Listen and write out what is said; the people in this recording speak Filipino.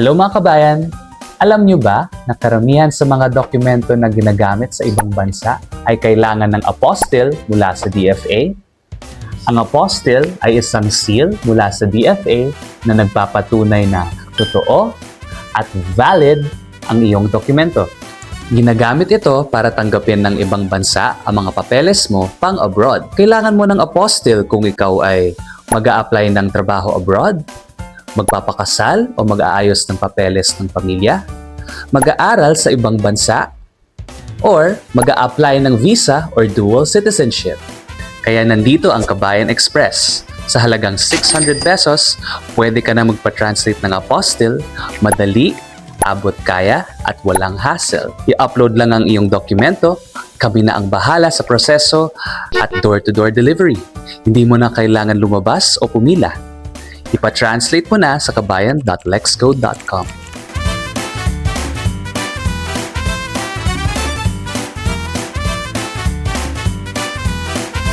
Hello mga kabayan! Alam nyo ba na karamihan sa mga dokumento na ginagamit sa ibang bansa ay kailangan ng apostle mula sa DFA? Ang apostle ay isang seal mula sa DFA na nagpapatunay na totoo at valid ang iyong dokumento. Ginagamit ito para tanggapin ng ibang bansa ang mga papeles mo pang abroad. Kailangan mo ng apostle kung ikaw ay mag apply ng trabaho abroad, magpapakasal o mag-aayos ng papeles ng pamilya, mag-aaral sa ibang bansa, or mag apply ng visa or dual citizenship. Kaya nandito ang Kabayan Express. Sa halagang 600 pesos, pwede ka na magpa-translate ng apostle, madali, abot kaya, at walang hassle. I-upload lang ang iyong dokumento, kami na ang bahala sa proseso at door-to-door delivery. Hindi mo na kailangan lumabas o pumila. Ipa-translate mo na sa kabayan.lexcode.com.